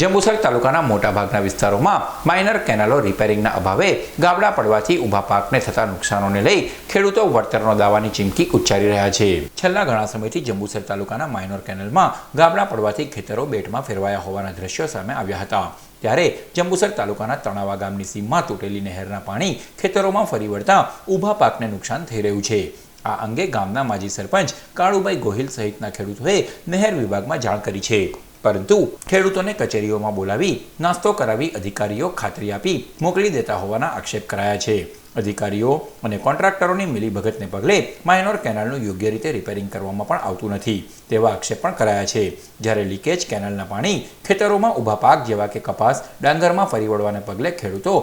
જંબુસર તાલુકાના મોટાભાગના વિસ્તારોમાં માઇનર કેનાલો રિપેરિંગના અભાવે ગાબડા પડવાથી ઊભા પાકને થતા નુકસાનોને લઈ ખેડૂતો વળતરનો દાવાની ચીમકી ઉચ્ચારી રહ્યા છે. છેલ્લા ઘણા સમયથી જંબુસર તાલુકાના માઇનર કેનાલમાં ગાબડા પડવાથી ખેતરો બેટમાં ફેરવાયા હોવાના દ્રશ્યો સામે આવ્યા હતા. ત્યારે જંબુસર તાલુકાના તણાવા ગામની સીમમાં તૂટેલી નહેરના પાણી ખેતરોમાં ફરી વળતા ઊભા પાકને નુકસાન થઈ રહ્યું છે. આ અંગે ગામના માજી સરપંચ કાળુભાઈ ગોહિલ સહિતના ખેડૂતોએ નહેર વિભાગમાં જાણ કરી છે. પરંતુ ખેડૂતોને કચેરીઓમાં બોલાવી નાસ્તો કરાવી અધિકારીઓ ખાતરી આપી મોકલી દેતા હોવાના આક્ષેપ કરાયા છે. અધિકારીઓ અને કોન્ટ્રાક્ટરોની મિલીભગતને પગલે માઇનોર કેનાલનું યોગ્ય રીતે રિપેરિંગ કરવામાં પણ આવતું નથી, તેવા આક્ષેપ પણ કરાયા છે. જ્યારે લીકેજ કેનાલના પાણી ખેતરોમાં ઊભા પાક જેવા કે કપાસ ડાંગરમાં ફરી વળવાને પગલે ખેડૂતો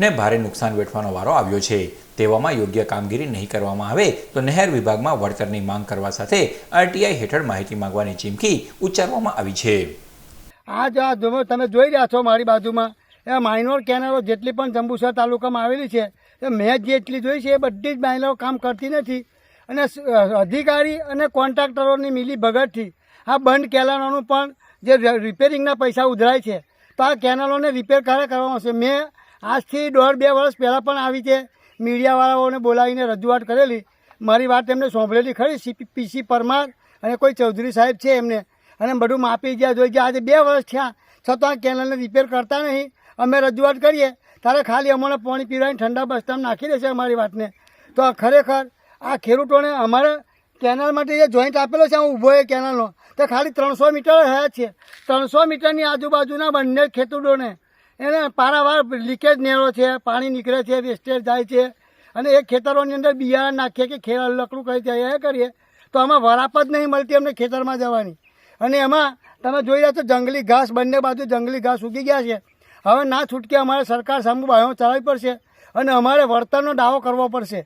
ને ભારે નુકસાન વેઠવાનો વારો આવ્યો છે. તેવામાં યોગ્ય કામગીરી નહીં કરવામાં આવે તો નહેર વિભાગમાં વળતરની માંગ કરવા સાથે આરટીઆઈ હેઠળ માહિતી માંગવાની ચીમકી ઉચ્ચારવામાં આવી છે. આ જો તમે જોઈ રહ્યા છો મારી બાજુમાં. એ માઇનોર કેનાલો જેટલી પણ જંબુસર તાલુકામાં આવેલી છે, એ મેં જેટલી જોઈ છે એ બધી જ માઇનરો કામ કરતી નથી. અને અધિકારી અને કોન્ટ્રાક્ટરોની મિલી ભગતથી આ બંધ કેનાલોનું પણ જે રિપેરિંગના પૈસા ઉધરાય છે, તો આ કેનાલોને રિપેર ક્યારે કરવામાં આવશે? મેં આજથી દોઢ બે વર્ષ પહેલાં પણ આવી છે. મીડિયાવાળાઓને બોલાવીને રજૂઆત કરેલી. મારી વાત એમને સાંભળેલી ખરી. સી પીસી પરમાર અને કોઈ ચૌધરી સાહેબ છે એમને. અને બધું માપી ગયા, જોઈ ગયા. આજે બે વર્ષ થયા. છતાં કેનલને રિપેર કરતા નહીં. અમે રજૂઆત કરીએ. ત્યારે ખાલી અમને પાણી પીવડાવીને ઠંડા બસ્તામાં નાખી દેશે અમારી વાતને. તો ખરેખર આ ખેડૂતોને અમારે કેનાલ માટે જે જોઈન્ટ આપેલો છે, હું ઊભો એ કેનાલનો. તો ખાલી ત્રણસો મીટર રહ્યા છે. ત્રણસો મીટરની આજુબાજુના બંને ખેડૂતોને એને પારાવાર લીકેજ નેરો છે, પાણી નીકળે છે વેસ્ટેજ જાય છે. અને એ ખેતરોની અંદર બિયારણ નાખીએ કે ખે લકડું કરી છે, એ કરીએ. તો આમાં વરાપ જ નહીં મળતી અમને ખેતરમાં જવાની. અને એમાં તમે જોઈ રહ્યા છો, જંગલી ઘાસ, બંને બાજુ જંગલી ઘાસ ઉગી ગયા છે. હવે ના છૂટકે અમારે સરકાર સામે બાયો ચલાવવી પડશે. અને અમારે વળતરનો દાવો કરવો પડશે.